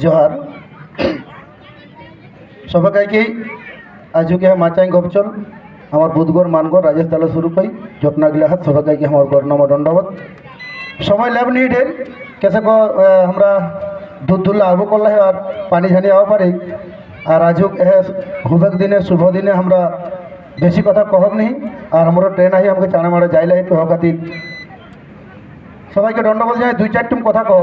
জোহার। সবাইকে আজকে মাচাই গপচল। আমার বুধগড়, মানগড় রাজেশ তালা শুরু পাই যত্নাগিলা হাত সবাইকে আমার গর্ণম দণ্ডবত সময় ল্যাব নিডের কেসে আমরা দুধ দুল্লা আবু করলে আর পানি ঝানি আবো পারি। আর আজুক এ হুবেক দিনে, শুভ দিনে আমরা বেশি কথা কহব নি আর আমরা ট্রেন আহি আমাকে চানা মারা যাইলে তো হকাতি সবাইকে দণ্ডবোধ যায় দুই চারটুম কথা কহ।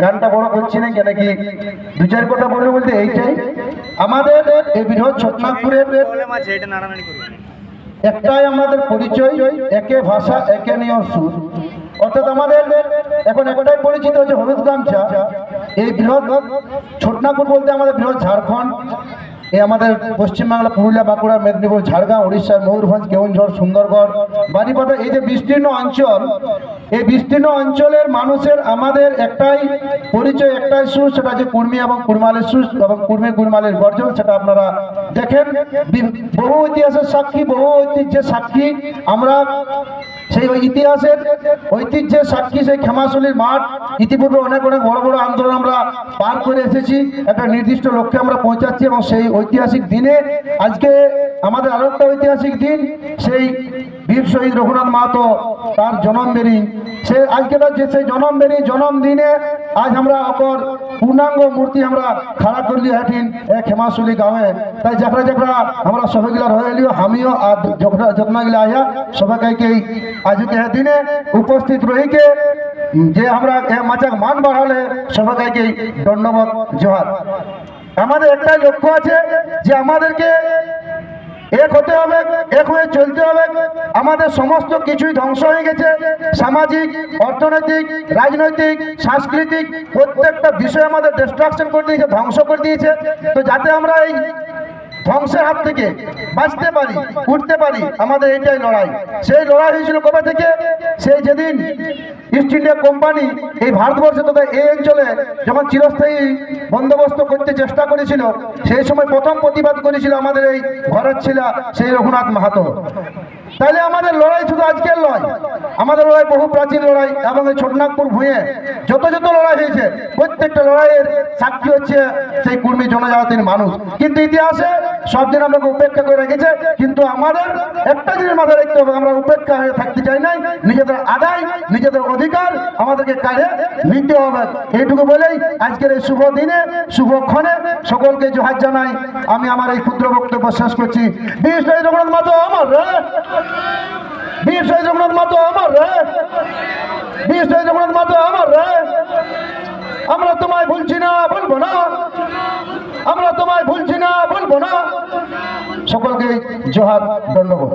গানটা বড় করছি না কেন কি দু চার কথা বলব বলতে এইটাই। আমাদের এই বৃহৎ ছোটনাগপুরের একটাই আমাদের পরিচয়, একে ভাষা, একে নিয়ম সুর। অর্থাৎ আমাদের এখন একটাই পরিচিত হচ্ছে হলুদ গামছা। এই বৃহৎ ছোটনাগপুর বলতে আমাদের বৃহৎ ঝাড়খণ্ড। এই আমাদের পশ্চিমবাংলা, পুরুলিয়া, বাঁকুড়া, মেদিনীপুর, ঝাড়গ্রাম উড়িষ্যার ময়ূরভঞ্জ কেউনঝড় সুন্দরগড় বাড়িপাতা এই যে বিস্তীর্ণ অঞ্চল, এই বিস্তীর্ণ অঞ্চলের মানুষের আমাদের একটাই পরিচয়, একটাই সুর, সেটা যে কুর্মী এবং কুরমালের সুর এবং কুর্মী, কুরমালের গর্জন, সেটা আপনারা দেখেন। বহু ইতিহাসের সাক্ষী, বহু ঐতিহ্যের সাক্ষী আমরা সেই ওই ইতিহাসের ঐতিহ্যের সাক্ষী সেই ক্ষমাশলীর মাঠ। ইতিপূর্বে অনেক অনেক বড় বড় আন্দোলন আমরা পার করে এসেছি। একটা নির্দিষ্ট লক্ষ্যে আমরা পৌঁছাচ্ছি এবং সেই ঐতিহাসিক দিনে আজকে আমাদের আরও একটা ঐতিহাসিক দিন, সেই বীর শহীদ রঘুনাথ মাহাতো তার জন্মদিনী সে আজকে তার যে সেই জন্মদিনী জন্মদিনে আজ আমরা অপর পূর্ণাঙ্গ মূর্তি আমরা খাড়া করলি হাটিন এক হেমাশুলি গাঁয়ে তাই যাকরা যাকরা আমরা সবাইগুলা রয়েলিও আমিও আর যত্নাগুলা আয়া সবাইকে আজকে এ দিনে উপস্থিত রহিকে, যে আমরা এ মাচাক মান বাড়ালে সবাইকে ধন্যবাদ জোহার। আমাদের একটাই লক্ষ্য আছে যে আমাদেরকে এক হতে হবে, এক হয়ে চলতে হবে। আমাদের সমস্ত কিছুই ধ্বংস হয়ে গেছে। সামাজিক, অর্থনৈতিক, রাজনৈতিক, সাংস্কৃতিক, প্রত্যেকটা বিষয় আমাদের ডিস্ট্রাকশন করে দিয়েছে, ধ্বংস করে দিয়েছে। তো যাতে আমরা এই ধ্বংসের হাত থেকে বাঁচতে পারি, উঠতে পারি, আমাদের এটাই লড়াই। সেই লড়াই হয়েছিল কবে থেকে? সেই যেদিন ইস্ট ইন্ডিয়া কোম্পানি এই ভারতবর্ষে তথা এই অঞ্চলে যখন চিরস্থায়ী বন্দোবস্ত করতে চেষ্টা করেছিল, সেই সময় প্রথম প্রতিবাদ করেছিল আমাদের এই ঘরের ছেলা, সেই রঘুনাথ মাহাতো। তাহলে আমাদের লড়াই শুধু আজকের লড়াই, আমাদের লড়াই বহু প্রাচীন লড়াই এবং এই ছোটনাগপুর ভূঁয়ে যত যত লড়াই হয়েছে, প্রত্যেকটা লড়াইয়ের সাক্ষী হচ্ছে সেই কুর্মী জনজাতির মানুষ। কিন্তু ইতিহাসে সব দিন আমাকে উপেক্ষা করে রেখেছে, কিন্তু আমাদের একটা জিনিস মাথায় রাখতে হবে, আমরা উপেক্ষা হয়ে থাকতে চাই নাই, নিজেদের আদায়, নিজেদের অধিকার আমাদেরকে কাজে নিতে হবে। এইটুকু বলেই আজকের এই শুভ দিনে শুভক্ষণে সকলকে জোহার জানাই। আমি আমার এই ক্ষুদ্র বক্তব্য শেষ করছি। বীর শহীদ মাতো আমার রে! বীর শহীদ মাতো আমার রে! বীর শহীদ মাতো আমার রে! আমরা তোমায় ভুলছি না বলব না। আমরা তোমায় ভুলছি না না। সকলকে জোহার ধন্যবাদ।